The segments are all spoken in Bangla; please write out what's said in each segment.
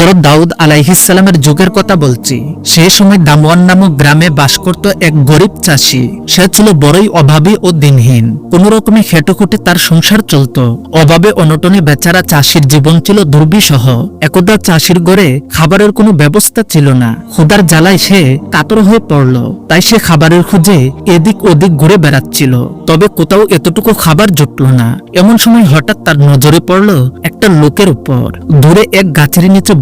হজরত দাউদ আলাইহিসালামের যুগের কথা বলছি। সেই সময় দামওয়ান নামক গ্রামে বাস করত এক গরিব চাষি। সে ছিল বড়ই অভাবী ও দিনহীন। কোন রকমে খেটোখুটে তার সংসার চলত। অভাবে অনটনে বেচারা চাষির জীবন ছিল দুর্বিষহ। একদা চাষির ঘরে খাবারের কোনো ব্যবস্থা ছিল না। ক্ষুদার জ্বালায় সে কাতর হয়ে পড়ল। তাই সে খাবারের খুঁজে এদিক ওদিক ঘুরে বেড়াচ্ছিল। তবে কোথাও এতটুকু খাবার জুটল না। এমন সময় হঠাৎ তার নজরে পড়ল একটা লোকের উপর। দূরে এক গাছের নিচে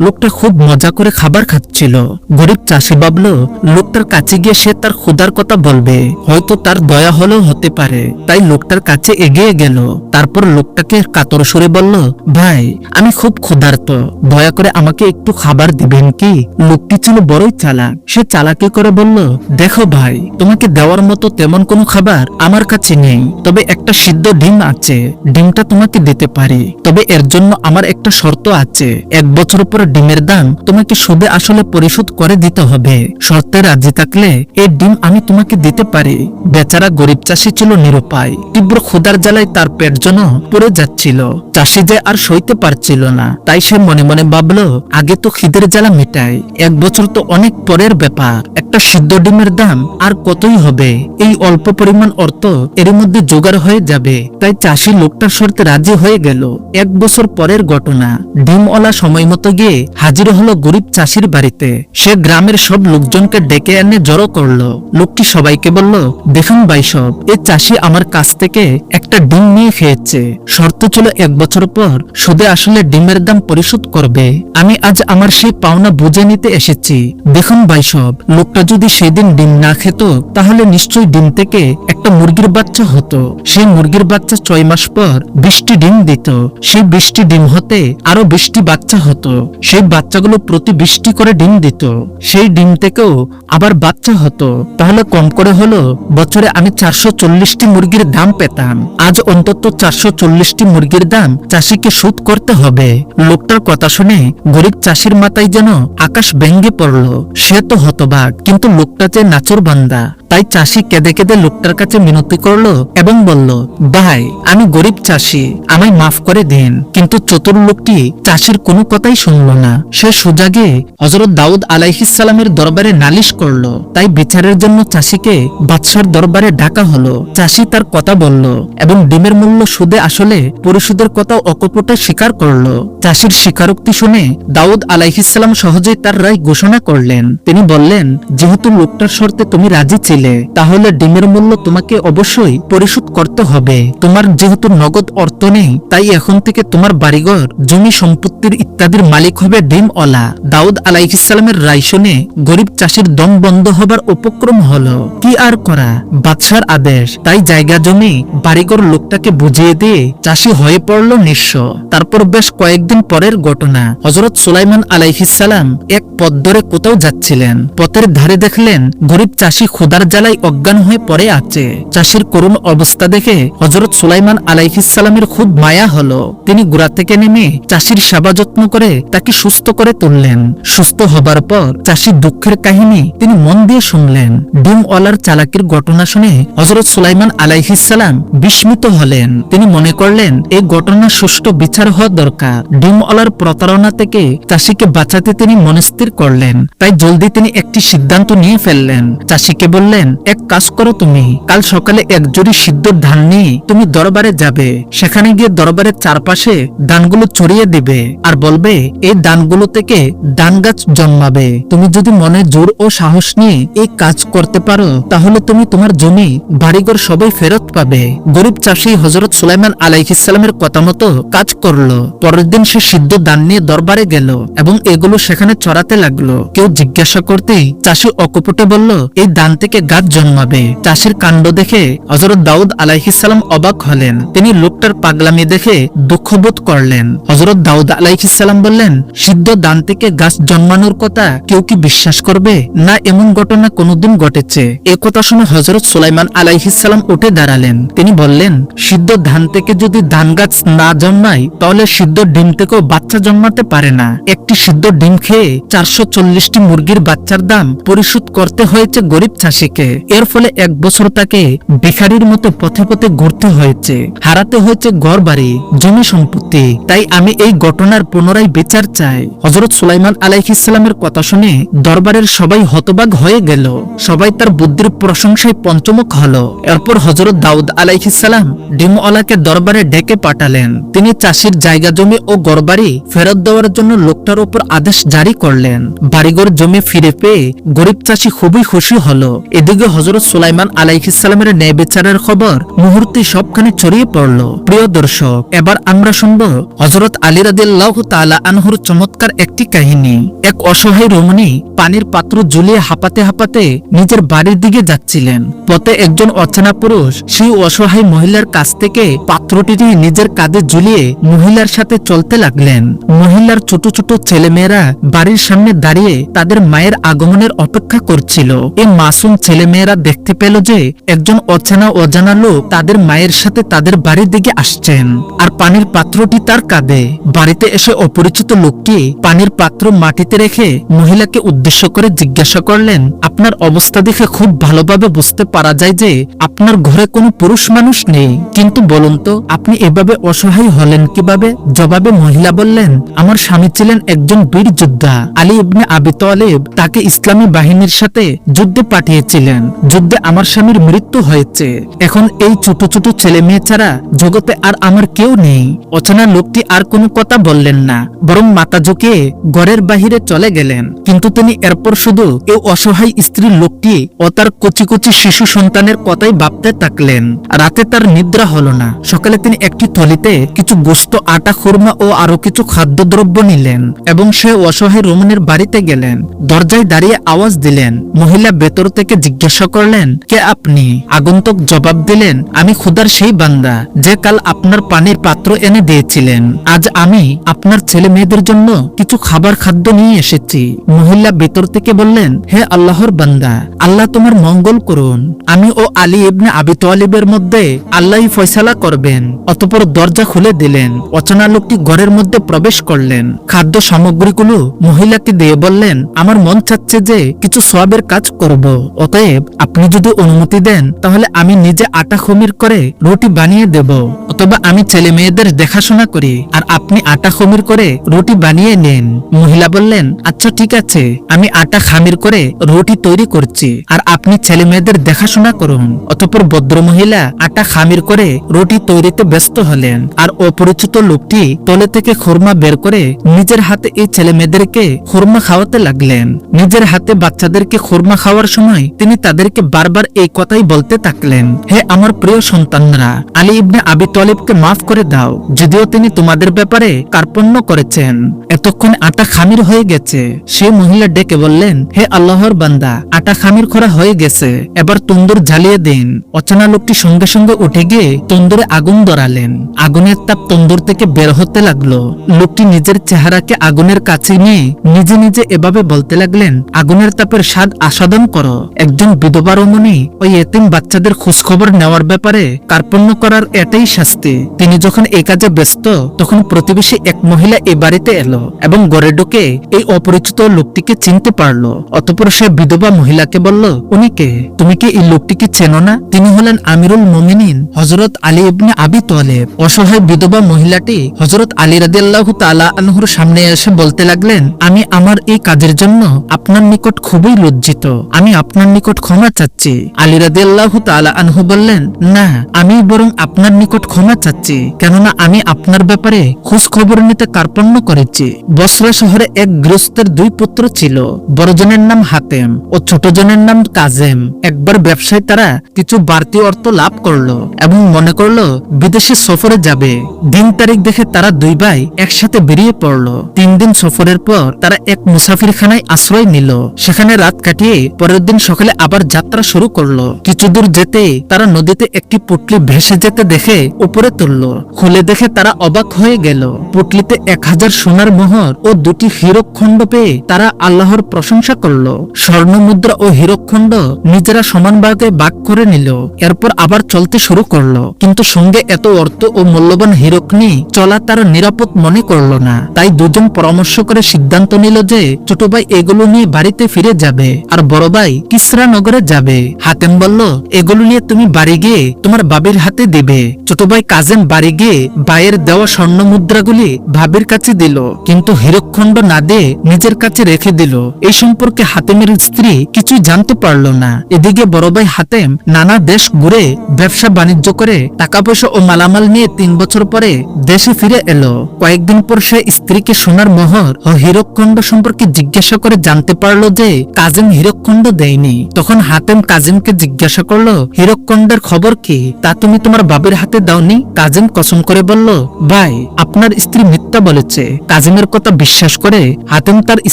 লোকটা খুব মজা করে খাবার খাচ্ছিল। গরিব চাষি ভাবল, লোকটার কাছে গিয়ে সে তার ক্ষুধার কথা বলবে। হয়তো তার দয়া হলেও হতে পারে। তাই লোকটার কাছে এগিয়ে গেল। তারপর লোকটাকে কাতর সুরে বলল, ভাই, আমি খুব ক্ষুধার্ত। দয়া করে আমাকে একটু খাবার দিবেন কি? লোকটি ছিল বড়ই চালাক। সে চালাকি করে বলল, দেখো ভাই, তোমাকে দেওয়ার মতো তেমন কোনো খাবার আমার কাছে নেই। তবে একটা সিদ্ধ ডিম আছে। ডিমটা তোমাকে দিতে পারি। তবে এর জন্য আমার একটা শর্ত আছে। এক বছর পর ডিমের দাম তোমাকে সুদে আসলে পরিশোধ করে দিতে হবে। শর্তে রাজি থাকলে এই ডিম আমি তোমাকে দিতে পারি। বেচারা গরিব চাষি ছিল নিরুপায়। তীব্র ক্ষুধার জ্বালায় তার পেট যেন পড়ে যাচ্ছিল। চাষি যে আর সইতে পারছিল না। তাই সে মনে মনে ভাবলো, আগে তো খিদের জ্বালা মেটাই এক বছর তো অনেক পরের ব্যাপার। একটা সিদ্ধ ডিমের দাম আর কতই হবে? এই অল্প পরিমাণ অর্থ এর মধ্যে জোগাড় হয়ে যাবে। তাই চাষি লোকটার শর্তে রাজি হয়ে গেল। এক বছর পরের ঘটনা। ডিমওয়ালা সময় মতো গিয়ে হাজির হলো গরিব চাষির বাড়িতে। সে গ্রামের সব লোকজনকে ডেকে এনে জড়ো করল। লোকটি সবাইকে বলল, দেখুন ভাই সব এই চাষি আমার কাছ থেকে একটা ডিম নিয়ে খেয়েছে। শর্ত ছিল এক বছর পর সুদে আসলে ডিমের দাম পরিশোধ করবে। আমি আজ আমার সেই পাওনা বুঝে নিতে এসেছি। দেখুন ভাই সব, লোকটা যদি সেদিন ডিম না খেত, তাহলে নিশ্চয়ই ডিম থেকে একটা মুরগির বাচ্চা হতো। সেই মুরগির বাচ্চা ছয় মাস পর বৃষ্টি ডিম দিত। সেই বৃষ্টি ডিম হতে আরও বৃষ্টি বাচ্চা হতো। সেই বাচ্চাগুলো প্রতি বৃষ্টি করে ডিম দিত। সেই ডিম থেকেও আবার বাচ্চা হতো। তাহলে কম করে হলো বছরে আমি চারশো চল্লিশটি মুরগির দাম পেতাম। আজ অন্তত চারশো চল্লিশটি মুরগির দাম চাষিকে সুদ করতে হবে। লোকটার কথা শুনে গরিব চাষির মাথায় যেন আকাশ ভেঙ্গে পড়ল। সে তো হতবাক, কিন্তু লোকটা যে নাচর বান্দা। তাই চাষি কেঁদে কেঁদে লোকটার কাছে মিনতি করল এবং বলল, ভাই, আমি গরিব চাষি, আমায় মাফ করে দিন। কিন্তু চতুর লোকটি চাষির কোনো কথাই শুনল না। সে সুজাগে হজরত দাউদ আলাইহিসালামের দরবারে নালিশ করল। তাই বিচারের জন্য চাষিকে বাদশার দরবারে ডাকা হলো। চাষি তার কথা বলল এবং ডিমের মূল্য সুদে আসলে পরিশোধের কথা অকপটে স্বীকার করল। চাষির স্বীকারোক্তি শুনে দাউদ আলাইহিসাল্লাম সহজেই তার রায় ঘোষণা করলেন। তিনি বললেন, যেহেতু লোকটার শর্তে তুমি রাজি ছিলে, তাহলে ডিমের মূল্য তোমাকে অবশ্যই পরিশোধ করতে হবে। তোমার যেহেতু নগদ অর্থ নেই, তাই এখন থেকে তোমার বাড়িঘর, জমি সম্পত্তির ইত্যাদির মালিক হবে ডিম অলা দাউদ আলাইহিসাল্লামের রায় শুনে গরিব চাষির দম বন্ধ হবার উপক্রম হলো। কি আর করা? বাদশার আদেশ। তাই জায়গা জমি, বাড়িঘর লোকটাকে বুঝিয়ে দিয়ে চাষি হয়ে পড়ল নিঃস্ব। তারপর বেশ কয়েকদিন পরের ঘটনা। হজরত সুলাইমান আলাইহিসাল্লাম এক পথ ধরে কোথাও যাচ্ছিলেন। পথের ধারে দেখলেন গরিব চাষি ক্ষুদার জ্বালায় অজ্ঞান হয়ে পড়ে আছে। চাষির করুণ অবস্থা দেখে হজরত সুলাইমান আলাইহিসাল্লামের খুব মায়া হলো। তিনি গুড়া থেকে নেমে চাষির সেবা যত্ন করে তাকে সুস্থ করে তুললেন। সুস্থ হবার পর চাষির দুঃখের কাহিনী তিনি মন দিয়ে শুনলেন। ডিমওয়ালার চালাকির ঘটনা শুনে হজরত সুলাইমান আলাইহিসাল্লাম বিস্মিত হলেন। তিনি মনে করলেন এই ঘটনার সুষ্ঠু বিচার হওয়া দরকার। ডিমওয়ালার প্রতারণা থেকে চাষিকে বাঁচাতে তিনি মনস্থির করলেন। তাই জলদি তিনি একটি সিদ্ধান্ত নিয়ে ফেললেন। চাষিকে বললেন, এক কাজ করো তুমি। কাল সকালে এক জুড়ি সিদ্ধ ধান নিয়ে তুমি দরবারে যাবে। সেখানে গিয়ে দরবারের চারপাশে ধানগুলো ছড়িয়ে দিবে। আর বলবে এই ধানগুলো থেকে ধান গাছ জন্মাবে। তুমি যদি মনে জোর ও সাহস নিয়ে এই কাজ করতে পারো, তাহলে তুমি তোমার জমি, বাড়িঘর সবাই ফেরত পাবে। গরিব চাষি হজরত সুলাইমান আলাইহিসালামের কথা মতো কাজ করল। পরের দিন সে সিদ্ধ দান নিয়ে দরবারে গেল এবং এগুলো সেখানে চড়াতে লাগল। কেউ জিজ্ঞাসা করতেই চাষি অকপটে বলল, এই দান থেকে গাছ জন্মাবে। চাষির কাণ্ড দেখে হজরত দাউদ আলাইহিসাল্লাম অবাক হলেন। তিনি লোকটার পাগলামি দেখে দুঃখবোধ করলেন। হজরত দাউদ আলাইহিসাল্লাম বললেন, সিদ্ধ দান থেকে গাছ জন্মানোর কথা কেউ কি বিশ্বাস করবে? না, এমন ঘটনা কোনোদিন ঘটেছে। এ কথা শুনে হজরত সুলাইমান আলাইহিসাল্লাম উঠে দাঁড়ালেন। তিনি বললেন, সিদ্ধ ধান থেকে যদি ধান গাছ না জন্মায়, তাহলে সিদ্ধ ডিম থেকেও বাচ্চা জন্মাতে পারে না। একটি সিদ্ধ ডিম খেয়ে চারশো চল্লিশটি মুরগির বাচ্চার দাম পরিশোধ করতে হয়েছে গরিব চাষিকে এর ফলে এক বছর তাকে ভিখারির মতো পথে পথে ঘুরতে হয়েছে। হারাতে হয়েছে ঘর বাড়ি জমি সম্পত্তি। তাই আমি এই ঘটনার পুনরায় বিচার চায়। হজরত সুলাইমান আলাইহিসাল্লামের কথা শুনে দরবারের সবাই হতবাক হয়ে গেল। সবাই তার বুদ্ধির প্রশংসায় পঞ্চমুখ হলো। এরপর হজরত দাউদ আলাইহিসাল্লাম ডিমওয়ালাকে দরবারে ডেকে পাঠালেন। তিনি চাষির জায়গা জমি ও গড়বাড়ি ফেরত দেওয়ার জন্য লোকটার উপর আদেশ জারি করলেন। বাড়িঘর জমি ফিরে পেয়ে গরিব চাষি খুবই খুশি হলো। এদিকে হজরত সুলাইমান আলাইহিসাল্লামের ন্যায় বিচারের খবর মুহূর্তে সবখানে ছড়িয়ে পড়ল। প্রিয় দর্শক, এবার আমরা শুনব হজরত আলী রাদিল্লাহ তালা আনহুর চমৎকার একটি কাহিনী। এক অসহায় রমণী পানির পাত্র ঝুলিয়ে হাঁপাতে হাঁপাতে নিজের বাড়ির দিকে যাচ্ছিলেন। পথে একজন অচেনা পুরুষ সেই অসহায় মহিলার কাছ থেকে পাত্রটি নিজের কাঁধে ঝুলিয়ে মহিলার সাথে চলতে লাগলেন। মহিলার ছোট ছোট ছেলেমেয়েরা বাড়ির সামনে দাঁড়িয়ে তাদের মায়ের আগমনের অপেক্ষা করছিল। এই মাসুম ছেলেমেয়েরা দেখতে পেল যে একজন অচেনা অজানা লোক তাদের মায়ের সাথে তাদের বাড়ির দিকে আসছেন। আর পানির পাত্রটি তার কাঁধে। বাড়িতে এসে অপরিচিত লোকটি পানির পাত্র মাটিতে রেখে মহিলাকে উদ্দেশ্য করে জিজ্ঞাসা করলেন, আপনার অবস্থা দেখে খুব ভালোভাবে বুঝতে পারা যায় যে আপনার ঘরে কোনো পুরুষ মানুষ নেই। কিন্তু বলুন তো, আপনি এভাবে অসহায় হলেন কীভাবে? জবাবে মহিলা বললেন, আমার স্বামী ছিলেন একজন বীর যোদ্ধা। আলী ইবনে আবি তালেব তাকে ইসলামী বাহিনীর সাথে যুদ্ধে পাঠিয়েছিলেন। যুদ্ধে আমার স্বামীর মৃত্যু হয়েছে। এখন এই ছোট ছোট ছেলে মেয়ে ছাড়া জগতে আর আমার কেউ নেই। অচেনা লোকটি আর কোনো কথা বললেন না। বরং মাথা ঝুঁকিয়ে ঘরের বাহিরে চলে গেলেন। কিন্তু তিনি এরপর শুধু এই অসহায় স্ত্রীর লোকটি ও তার কচি কচি শিশু সন্তানের কথাই ভাবতে থাকলেন। রাতে তার নিদ্রা হলো না। সকালে তিনি একটি থলিতে কিছু গোস্ত, আটা, খুরমা ও আরও কিছু খাদ্যদ্রব্য নিলেন এবং সে অসহায় রমণের বাড়িতে গেলেন। দরজায় দাঁড়িয়ে আওয়াজ দিলেন, মহিলা ভেতর থেকে জিজ্ঞাসা করলেন, কে আপনি? আগন্তুক জবাব দিলেন, আমি খুদার সেই বান্দা, যে কাল আপনার পানির পাত্র এনে দিয়েছিলেন। আজ আমি আপনার ছেলে মেয়েদের জন্য কিছু খাবার খাদ্য নিয়ে এসেছি। মহিলা ভেতর থেকে বললেন, হে আল্লাহর বান্দা, আল্লাহ তোমার মঙ্গল করুন। আমি ও আলী ইবনে আবি তোয়ালিবের মধ্যে আল্লাহই ফয়সালা করবেন। অতপর দরজা খুলে দিলেন। অচেনা লোকটি ঘরের মধ্যে প্রবেশ করলেন। খাদ্য সামগ্রীগুলো মহিলাকে দিয়ে বললেন, আমার মন চাচ্ছে যে কিছু সবের কাজ করব। অতএব আপনি যদি অনুমতি দেন, তাহলে আমি নিজে আটা খমির করে রুটি বানিয়ে দেব। অথবা আমি ছেলে মেয়েদের দেখাশোনা করি। আর আপনি আটা খমির করে রুটি বানিয়ে নেন। মহিলা বললেন আচ্ছা ঠিক আছে। আমি আটা খামির করে রুটি তৈরি করছি। আর আপনি ছেলে মেয়েদের দেখাশোনা করুন। অতপর ভদ্র মহিলা আটা খামির করে রুটি তৈরিতে ব্যস্ত হলেন। আর অপরিচিত লোকটি তলে থেকে খুরমা বের করে নিজের হাতে এই ছেলে মেয়েদেরকে খুরমা খাওয়াতে লাগলেন। নিজের হাতে বাচ্চাদেরকে খুরমা খাওয়ার সময় তিনি তাদেরকে বারবার এই কথাই বলতে থাকলেন, হে আমার প্রিয় সন্তানরা, আলী ইবনে আবি তলিবকে মাফ করে দাও। যদিও তিনি তোমাদের ব্যাপারে কার্পণ্য করেছেন এতক্ষণ আটা খামির হয়ে গেছে। সে মহিলা ডেকে বললেন, হে আল্লাহর বান্দা, আটা খামির করা হয়ে গেছে। এবার তন্দুর জ্বালিয়ে দিন। অচেনা লোকটি সঙ্গে সঙ্গে উঠে গিয়ে তন্দুরে আগুন ধরালেন। আগুনের তাপ তন্দুর থেকে বের হতে লাগল। লোকটি নিজের চেহারাকে আগুনের কাছে নিয়ে নিজে নিজে এভাবে বলতে লাগলেন, আগুনের তাপের স্বাদ আস্বাদন করো। একজন বিধবা রমণী ওই এতিম বাচ্চাদের খোঁজখবর নেওয়ার ব্যাপারে কার্পণ্য করার এটাই শাস্তি। তিনি যখন এই কাজে ব্যস্ত, তখন প্রতিবেশী এক মহিলা এ বাড়িতে এলো এবং গড়ে ঢুকে এই অপরিচিত লোকটিকে চিনতে পারল। অতপর সে বিধবা মহিলাকে বলল, উনি কে? তুমি কি এই লোকটিকে চেনো না? তিনি হলেন আমিরুল মমিনিন হজরত আলী ইবনে আবি তোয়ালেব অসহায় বিধবা মহিলাটি হজরত আলী রাদিয়াল্লাহু তাআলা আনহুর সামনে এসে বলতে লাগলেন, আমি আমার এই কাজের জন্য আপনার নিকট খুবই লজ্জিত। আমি আপনার নিকট ক্ষমা চাচ্ছি। আলী রাদিয়াল্লাহু তাআলা আনহু বললেন, না, আমি বরং আপনার নিকট ক্ষমা চাচ্ছি। কেননা আমি আপনার ব্যাপারে খোঁজ খবর নিতে কার্পণ্য করেছি। বসরা শহরে এক গৃহস্থের দুই পুত্র ছিল। বড়জনের নাম হাতেম ও ছোটজনের নাম কাজেম। একবার ব্যবসায় তারা কিছু বাড়তি অর্থ লাভ করল এবং মনে করল, বিদেশে সফরে যাবে। দিন তারিখ দেখে তারা দুই ভাই একসাথে বেরিয়ে পড়ল। তিন দিন সফরের পর তারা এক মুসাফিরখানায় আশ্রয় নিল। সেখানে রাত কাটিয়ে পরের দিন সকালে আবার যাত্রা শুরু করল। কিছু দূর যেতে তারা নদীতে একটি পুটলি ভেসে যেতে দেখে উপরে তুললো। খুলে দেখে তারা অবাক হয়ে গেল। পুটলিতে এক হাজার সোনার মোহর ও দুটি হীরক খণ্ড পেয়ে তারা আল্লাহর প্রশংসা করল। স্বর্ণ মুদ্রা ও হীরক খণ্ড নিজেরা সমান ভাগে বাক করে নিল। এরপর আবার চলতে শুরু করল। কিন্তু সঙ্গে এত অর্থ ও মূল্যবান হীরক নিয়ে চলা তার নিরাপদ মনে করল না। তাই দুজন পরামর্শ করে সিদ্ধান্ত নিল যে ছোট ভাই এগুলো নিয়ে বাড়িতে ফিরে যাবে আর বড় ভাই কিসরা নগরে যাবে। হাতেম বলল, এগুলো নিয়ে তুমি বাড়ি গিয়ে তোমার বাবির হাতে দিবে। ছোট ভাই কাজেম বাড়ি গিয়ে ভাইয়ের দেওয়া স্বর্ণ মুদ্রাগুলি ভাবির কাছে দিল। কিন্তু হীরকখণ্ড না দিয়ে নিজের কাছে রেখে দিল। এই সম্পর্কে হাতেমের স্ত্রী কিছুই জানতে পারল না। এদিকে বড় ভাই হাতেম নানা দেশ ঘুরে ব্যবসা বাণিজ্য করে টাকা পয়সা ও মালামাল নিয়ে তিন বছর পরে দেশে ফিরে এলো। কয়েকদিন পর সে স্ত্রীকে সোনার মোহর ও হীরকখণ্ড সম্পর্কে জিজ্ঞাসা করে জানতে পারল যে কাজিম হীরকখণ্ড দেয়নি। তখন হাতেম কাজিমকে জিজ্ঞাসা করল হীরকখণ্ডের খবর কি? তা তুমি তোমার বাবের হাতে দাওনি? কাজিম কসম করে বলল, ভাই, আপনার স্ত্রী মিথ্যা বলেছে। কাজিমের কথা বিশ্বাস করে হাতেম তার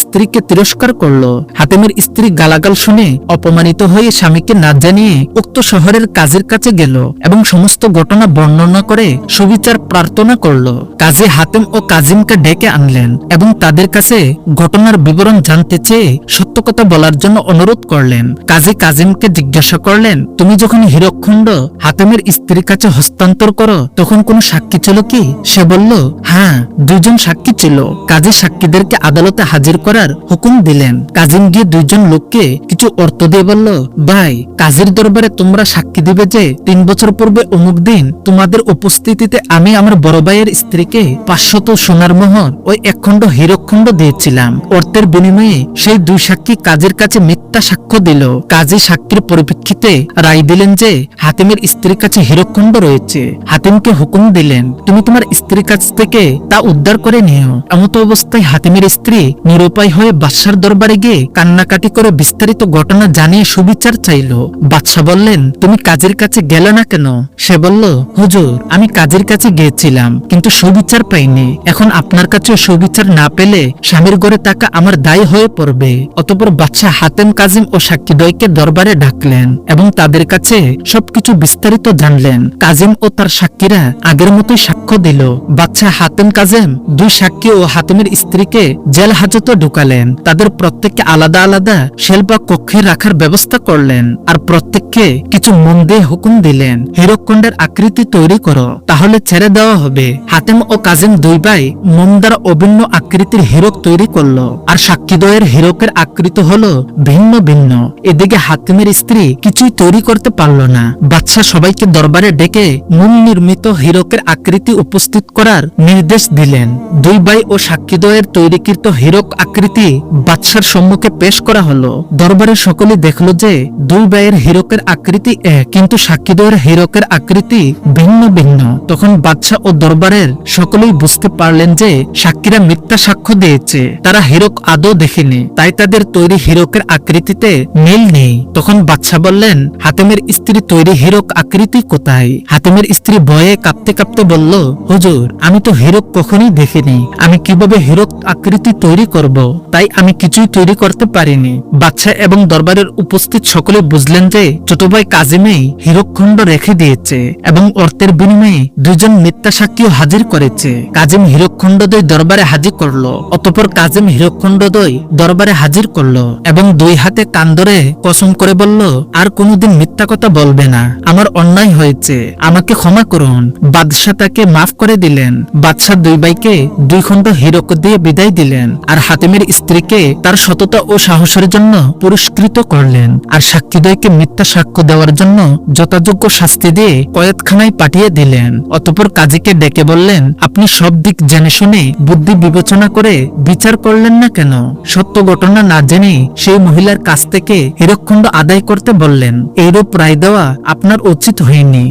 স্ত্রীকে তিরস্কার করল। হাতেমের স্ত্রী গালাগাল শুনে অপমানিত হয়ে স্বামীকে না জানিয়ে উক্ত শহরের কাজের কাছে গেল এবং সমস্ত ঘটনা বর্ণনা করে সুবিচার প্রার্থনা করল। কাজী হাতেম ও কাজিমকে ডেকে আনলেন এবং তাদের কাছে ঘটনার বিবরণ জানতে চেয়ে সত্য কথা বলার জন্য অনুরোধ করলেন। কাজী কাজিমকে জিজ্ঞাসা করলেন, তুমি যখন হীরকখণ্ড হাতেমের স্ত্রীর কাছে হস্তান্তর করো, তখন কোনো সাক্ষী ছিল কি? সে বলল হ্যাঁ দুজন সাক্ষী ছিল। কাজী সাক্ষীদেরকে আদালতে হাজির করার হুকুম দিলেন। কাজিম গিয়ে দুইজন লোককে কিছু অর্থ দিয়ে বলল, ভাই, কাজীর দরবারে তোমরা সাক্ষী দিবে যে তিন বছর পূর্বে অমুক দিন তোমাদের উপস্থিতিতে আমি আমার বড় ভাইয়ের স্ত্রীকে পাঁচশত সোনার মোহর ওই একখণ্ড হীরকখণ্ড দিয়েছিলাম। অর্থের বিনিময়ে সেই দুই সাক্ষী কাজের কাছে মিথ্যা সাক্ষ্য দিল। কাজী সাক্ষীর পরিপ্রেক্ষিতে রায় দিলেন যে হাতিমের স্ত্রীর কাছে হীরকখণ্ড রয়েছে। হাতিমকে হুকুম দিলেন, তুমি তোমার স্ত্রীর কাছ থেকে তা উদ্ধার নিও। এমত অবস্থায় হাতিমের স্ত্রী নিরুপায় হয়ে বাদশার দরবারে গিয়ে কান্নাকাটি করে বিস্তারিত ঘটনা জানিয়ে সুবিচার চাইল। বাদশাহ বললেন, তুমি কাজের কাছে গেলে না কেন? সে বলল, হুজুর, আমি কাজের কাছে গিয়েছিলাম, কিন্তু সুবিচার পাইনি। এখন আপনার কাছে সুবিচার না পেলে স্বামীর ঘরে থাকা আমার দায়ী হয়ে পড়বে। অতপর বাদশাহ হাতেম কাজিম ও সাক্ষীদ্বয়কে দরবারে ডাকলেন এবং তাদের কাছে সবকিছু বিস্তারিত জানলেন। কাজিম ও তার সাক্ষীরা আগের মতোই সাক্ষ্য দিল। বাদশাহ হাতেম কাজেম, দুই সাক্ষী ও হাতেমের স্ত্রীকে জেল হাজতে ঢুকালেন। তাদের প্রত্যেককে আলাদা আলাদা সেল বা কক্ষে রাখার ব্যবস্থা করলেন আর প্রত্যেককে কিছু মন দিয়ে হুকুম দিলেন হীরকখণ্ডের আকৃতি তৈরি করো, তাহলে ছেড়ে দেওয়া হবে। হাতেম ও কাজিম দুই ভাই মন দ্বারা অভিন্ন আকৃতির হীরক তৈরি করল আর সাক্ষীদ্বয়ের হীরকের আকৃত হলো ভিন্ন ভিন্ন। এদিকে হাতিমের স্ত্রী কিছুই তৈরি করতে পারল না। বাচ্চা সবাইকে দরবারে ডেকে মূল নির্মিত হীরকের আকৃতি উপস্থিত করার নির্দেশ দিলেন। দুই ভাই ও সাক্ষীদ্বয়ের তৈরিকৃত হীরক আকৃতি বাদশার সম্মুখে পেশ করা হলো। দরবারে সকলে দেখল যে দুই ভাইয়ের হীরকের আকৃতি এক, কিন্তু সাক্ষীদ্বয়ের হীরকের আকৃতি ভিন্ন ভিন্ন। তখন বাদশাহ ও দরবারের সকলেই বুঝতে পারলেন যে সাক্ষীরা মিথ্যা সাক্ষ্য দিয়েছে। তারা হীরক আদৌ দেখেনি, তাই তাদের তৈরি হীরকের আকৃতিতে মিল নেই। তখন বাদশাহ বললেন, হাতেমের স্ত্রী তৈরি হীরক আকৃতি কোথায়? হাতেমের স্ত্রী ভয়ে কাঁপতে কাঁপতে বলল হুজুর আমি তো হীরক কখনই দেখিনি। আমি কীভাবে হীরক আকৃতি তৈরি করব? তাই আমি কিছুই তৈরি করতে পারিনি। বাদশাহ এবং দরবারের উপস্থিত সকলে বুঝলেন যে ছোট ভাই কাজিমেই হীরকখণ্ড রেখে দিয়েছে এবং অর্থের বিনিময়ে দুজন মিথ্যা সাক্ষীও হাজির করেছে। কাজিম হীরকখণ্ডদ্বয় দরবারে হাজির করল, অতপর কাজিম হীরকখণ্ডদ্বয় দরবারে হাজির করল এবং দুই হাতে কান ধরে কসম করে বলল, আর কোনোদিন মিথ্যা কথা বলবে না। আমার অন্যায় হয়েছে। আমাকে ক্ষমা করুন। বাদশাহ তাকে মাফ করে দিলেন। বাদশাহ দুই ভাইকে দুই খণ্ড হীরক দিয়ে বিদায় দিলেন আর হাতিমের স্ত্রীকে তার সততা ও সাহসের জন্য পুরস্কৃত করলেন আর সাক্ষীদ্বয়কে মিথ্যা সাক্ষ্য দেওয়ার জন্য যথাযোগ্য শাস্তি দিয়ে কয়েতখানায় পাঠিয়ে দিলেন। অতপর কাজীকে ডেকে বললেন, আপনি সব দিক জেনে শুনে বুদ্ধি বিবেচনা করে বিচার করলেন না কেন? সত্য ঘটনা না জেনে সেই মহিলার কাছ থেকে হীরকখণ্ড আদায় করতে বললেন। এইরূপ রায় দেওয়া আপনার উচিত হয়নি।